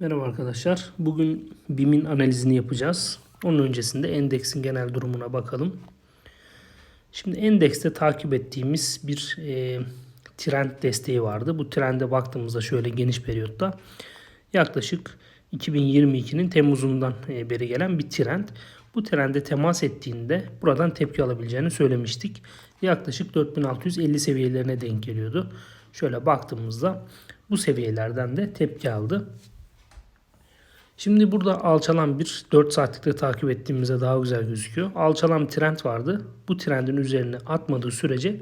Merhaba arkadaşlar. Bugün BİM'in analizini yapacağız. Onun öncesinde endeksin genel durumuna bakalım. Şimdi endekste takip ettiğimiz bir e, trend desteği vardı. Bu trende baktığımızda şöyle geniş periyotta yaklaşık 2022'nin Temmuz'undan e, beri gelen bir trend. Bu trende temas ettiğinde buradan tepki alabileceğini söylemiştik. Yaklaşık 4650 seviyelerine denk geliyordu. Şöyle baktığımızda bu seviyelerden de tepki aldı. Şimdi burada alçalan bir 4 saatlikte takip ettiğimizde daha güzel gözüküyor. Alçalan trend vardı. Bu trendin üzerine atmadığı sürece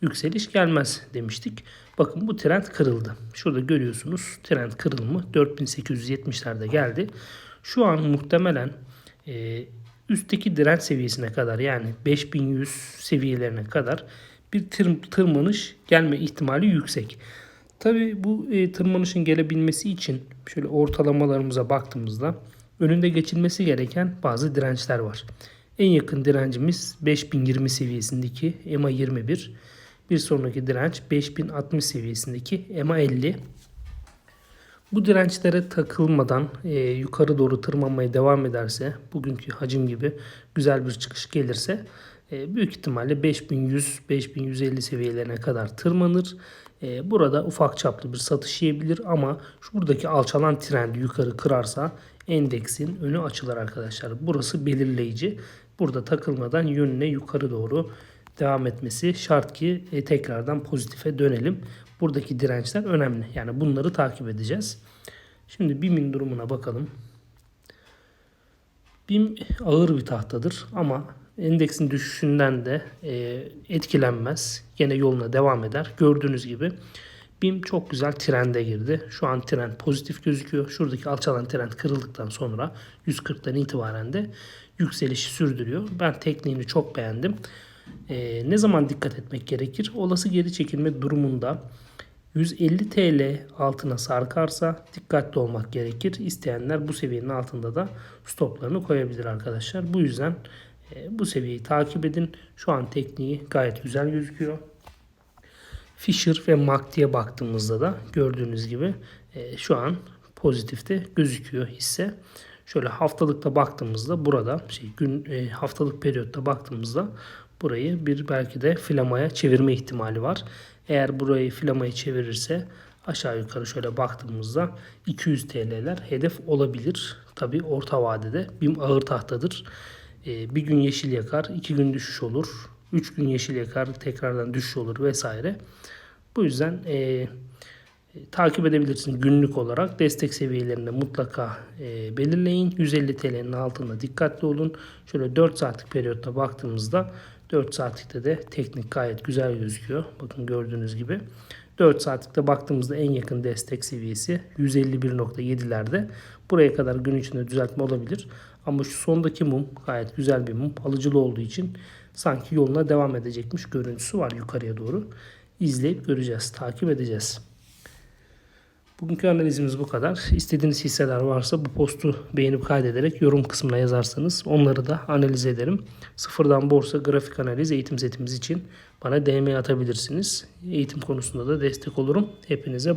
yükseliş gelmez demiştik. Bakın bu trend kırıldı. Şurada görüyorsunuz trend kırılımı 4870'lerde geldi. Şu an muhtemelen e, üstteki direnç seviyesine kadar yani 5100 seviyelerine kadar bir tır, tırmanış gelme ihtimali yüksek. Tabi bu e, tırmanışın gelebilmesi için şöyle ortalamalarımıza baktığımızda önünde geçilmesi gereken bazı dirençler var. En yakın direncimiz 5020 seviyesindeki EMA 21. Bir sonraki direnç 5060 seviyesindeki EMA 50. Bu dirençlere takılmadan e, yukarı doğru tırmanmaya devam ederse, bugünkü hacim gibi güzel bir çıkış gelirse büyük ihtimalle 5100-5150 seviyelerine kadar tırmanır. E, burada ufak çaplı bir satış yiyebilir ama şuradaki alçalan trendi yukarı kırarsa endeksin önü açılır arkadaşlar. Burası belirleyici. Burada takılmadan yönüne yukarı doğru devam etmesi şart ki e, tekrardan pozitife dönelim. Buradaki dirençler önemli. Yani bunları takip edeceğiz. Şimdi BİM'in durumuna bakalım. BİM ağır bir tahtadır ama endeksin düşüşünden de e, etkilenmez. Yine yoluna devam eder. Gördüğünüz gibi BİM çok güzel trende girdi. Şu an trend pozitif gözüküyor. Şuradaki alçalan trend kırıldıktan sonra 140'tan itibaren de yükselişi sürdürüyor. Ben tekniğini çok beğendim. E, ne zaman dikkat etmek gerekir? Olası geri çekilme durumunda 150 TL altına sarkarsa dikkatli olmak gerekir. İsteyenler bu seviyenin altında da stoplarını koyabilir arkadaşlar. Bu yüzden bu seviyeyi takip edin. Şu an tekniği gayet güzel gözüküyor. Fisher ve MACD'ye baktığımızda da gördüğünüz gibi e, şu an pozitifte gözüküyor hisse. Şöyle haftalıkta baktığımızda burada şey gün e, haftalık periyotta baktığımızda burayı bir belki de flamaya çevirme ihtimali var. Eğer burayı flamayı çevirirse aşağı yukarı şöyle baktığımızda 200 TL'ler hedef olabilir. Tabi orta vadede BİM ağır tahtadır. Ee, bir gün yeşil yakar, iki gün düşüş olur. Üç gün yeşil yakar, tekrardan düşüş olur vesaire. Bu yüzden e, e, takip edebilirsiniz günlük olarak. Destek seviyelerinde mutlaka e, belirleyin. 150 TL'nin altında dikkatli olun. Şöyle 4 saatlik periyotta baktığımızda 4 saatlikte de teknik gayet güzel gözüküyor. Bakın gördüğünüz gibi. 4 saatlikte baktığımızda en yakın destek seviyesi 151.7'lerde. Buraya kadar gün içinde düzeltme olabilir. Ama şu sondaki mum gayet güzel bir mum. Alıcılı olduğu için sanki yoluna devam edecekmiş görüntüsü var yukarıya doğru. İzleyip göreceğiz, takip edeceğiz. Bugünkü analizimiz bu kadar. İstediğiniz hisseler varsa bu postu beğenip kaydederek yorum kısmına yazarsanız onları da analiz ederim. Sıfırdan borsa grafik analiz eğitim setimiz için bana DM atabilirsiniz. Eğitim konusunda da destek olurum. Hepinize